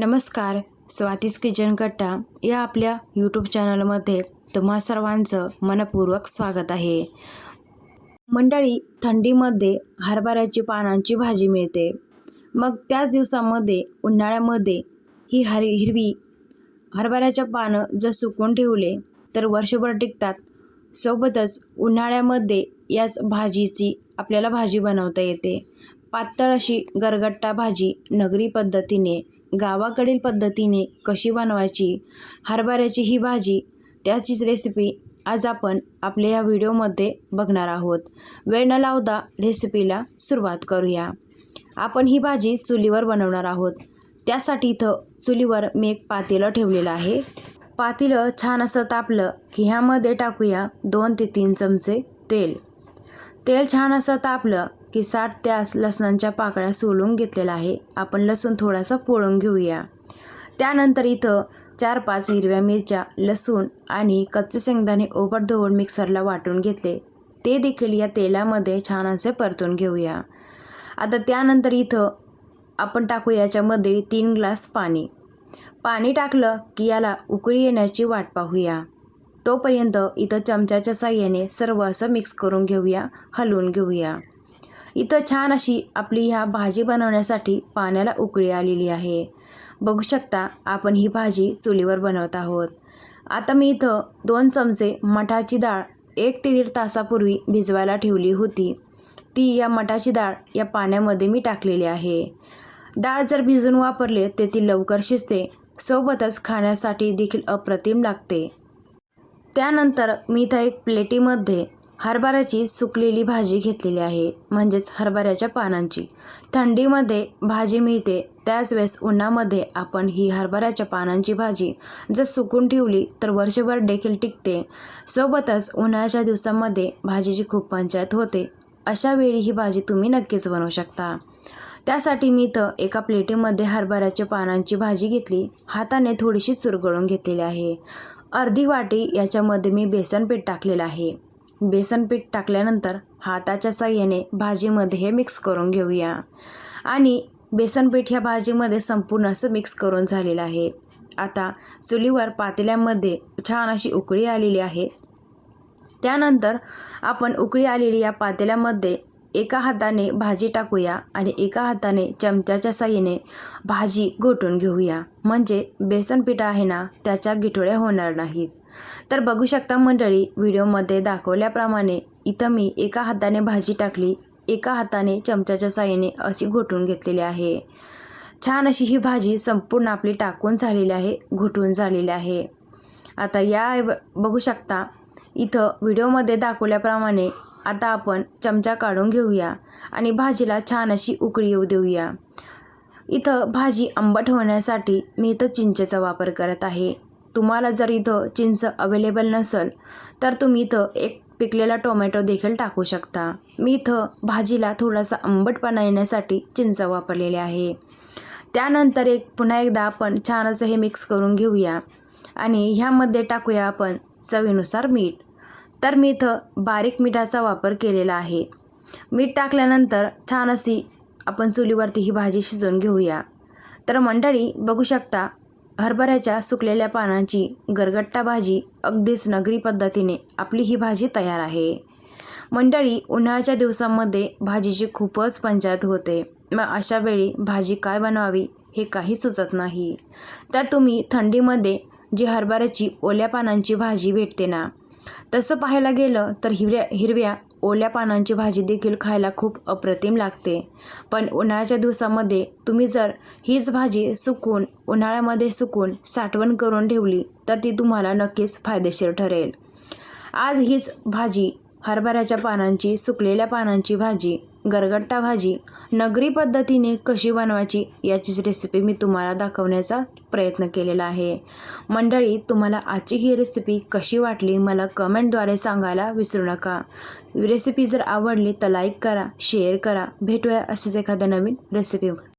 नमस्कार स्वातीस किचन कट्टा या आपल्या यूट्यूब चॅनलमध्ये तुम्हा सर्वांचं मनपूर्वक स्वागत आहे. मंडळी थंडीमध्ये हरभऱ्याची पानांची भाजी मिळते. मग त्याच दिवसामध्ये उन्हाळ्यामध्ये ही हरी हिरवी हरभऱ्याच्या पानं जर सुकून ठेवले तर वर्षभर टिकतात. सोबतच उन्हाळ्यामध्ये याच भाजीची आपल्याला भाजी बनवता येते. पातळ अशी गरगट्टा भाजी नगरी पद्धतीने गावाकडील पद्धतीने कशी बनवायची हरभऱ्याची ही भाजी त्याचीच रेसिपी आज आपण आपल्या या व्हिडिओमध्ये बघणार आहोत. वेळ न लावता रेसिपीला सुरुवात करूया. आपण ही भाजी चुलीवर बनवणार आहोत. त्यासाठी इथं चुलीवर मी एक पातेलं ठेवलेलं आहे. पातेलं छान असं तापलं की ह्यामध्ये टाकूया दोन ते तीन चमचे तेल. तेल छान असं तापलं की साठ त्यास लसणांच्या पाकळ्या सोलून घेतलेला आहे. आपण लसूण थोडासा पोळून घेऊया. त्यानंतर इथं चार पाच हिरव्या मिरच्या लसूण आणि कच्चे शेंगदाणे ओबडधोबड मिक्सरला वाटून घेतले. ते देखील या तेलामध्ये छान असे परतून घेऊया. आता त्यानंतर इथं आपण टाकू याच्यामध्ये तीन ग्लास पाणी. पाणी टाकलं की याला उकळी येण्याची वाट पाहूया. तोपर्यंत इथं चमच्याच्या साह्याने सर्व असं मिक्स करून घेऊया हलवून घेऊया. इथं छान अशी आपली ह्या भाजी बनवण्यासाठी पाण्याला उकळी आलेली आहे. बघू शकता आपण ही भाजी चुलीवर बनवत आहोत. आता मी इथं दोन चमचे मठाची डाळ एक ते दीड तासापूर्वी भिजवायला ठेवली होती. ती या मठाची डाळ या पाण्यामध्ये मी टाकलेली आहे. डाळ जर भिजून वापरले तर ती लवकर शिजते. सोबतच खाण्यासाठी देखील अप्रतिम लागते. त्यानंतर मी इथं एक प्लेटीमध्ये हरभऱ्याची सुकलेली भाजी घेतलेली आहे म्हणजेच हरभऱ्याच्या पानांची. थंडीमध्ये भाजी मिळते त्याच वेळेस उन्हामध्ये आपण ही हरभऱ्याच्या पानांची भाजी जर सुकून ठेवली तर वर्षभर देखील टिकते. सोबतच उन्हाळ्याच्या दिवसामध्ये भाजीची खूप पंचायत होते. अशा वेळी ही भाजी तुम्ही नक्कीच बनवू शकता. त्यासाठी मी इथं एका प्लेटीमध्ये हरभऱ्याच्या पानांची भाजी घेतली हाताने थोडीशी चुरगळून घेतलेली आहे. अर्धी वाटी याच्यामध्ये मी बेसन पीठ टाकलेलं आहे. बेसन पीठ टाकल्यानंतर हाताच्या साह्याने भाजीमध्ये हे मिक्स करून घेऊया. आणि बेसन पीठ ह्या भाजीमध्ये संपूर्ण असं मिक्स करून झालेलं आहे. आता चुलीवर पातेल्यामध्ये छान अशी उकळी आलेली आहे. त्यानंतर आपण उकळी आलेली या पातेल्यामध्ये एका हाताने भाजी टाकूया आणि एका हाताने चमच्याच्या साह्याने भाजी घोटून घेऊया. म्हणजे बेसन पीठ आहे ना त्याच्या गिठोळ्या होणार नाहीत. तर बघू शकता मंडळी व्हिडिओमध्ये दाखवल्याप्रमाणे इथं मी एका हाताने भाजी टाकली एका हाताने चमच्याच्या साह्याने अशी घोटून घेतलेली आहे. छान अशी ही भाजी संपूर्ण आपली टाकून झालेली आहे घोटून झालेली आहे. आता या बघू शकता इथं व्हिडिओमध्ये दाखवल्याप्रमाणे आता आपण चमचा काढून घेऊया आणि भाजीला छान अशी उकळी येऊ देऊया. इथं भाजी आंबट होण्यासाठी मी इथं चिंचेचा वापर करत आहे. तुम्हाला जर इथं चिंच अवेलेबल नसेल तर तुम्ही इथं एक पिकलेला टोमॅटो देखील टाकू शकता. मी इथं भाजीला थोडासा आंबटपणा येण्यासाठी चिंच वापरलेले आहे. त्यानंतर एक पुन्हा एकदा आपण छान असं हे मिक्स करून घेऊया आणि ह्यामध्ये टाकूया आपण चवीनुसार मीठ. तर मी इथं बारीक मिठाचा वापर केलेला आहे. मीठ टाकल्यानंतर छान अशी आपण चुलीवरती ही भाजी शिजवून घेऊया. तर मंडळी बघू शकता हरभऱ्याच्या सुकलेल्या पानांची गरगट्टा भाजी अगदीच नगरी पद्धतीने आपली ही भाजी तयार आहे. मंडळी उन्हाळ्याच्या दिवसांमध्ये भाजीची खूपच पंचायत होते. मग अशा वेळी भाजी काय बनवावी हे काही सुचत नाही. तर तुम्ही थंडीमध्ये जी हरभऱ्याची ओल्या पानांची भाजी भेटते ना तसं पाहायला गेलं तर हिरव्या हिरव्या ओल्या पानांची भाजी देखील खायला खूप अप्रतिम लागते. पण उन्हाळ्याच्या दिवसामध्ये तुम्ही जर हीच भाजी सुकून उन्हाळ्यामध्ये सुकून साठवण करून ठेवली तर ती तुम्हाला नक्कीच फायदेशीर ठरेल. आज हीच भाजी हरभऱ्याच्या पानांची सुकलेल्या पानांची भाजी गरगट्टा भाजी नगरी पद्धतीने कशी बनवायची याचीच रेसिपी मी तुम्हाला दाखवण्याचा प्रयत्न केलेला आहे. मंडळी तुम्हाला आजची ही रेसिपी कशी वाटली मला कमेंटद्वारे सांगायला विसरू नका. रेसिपी जर आवडली तर लाईक करा शेअर करा. भेटूया असेच एखाद्या नवीन रेसिपी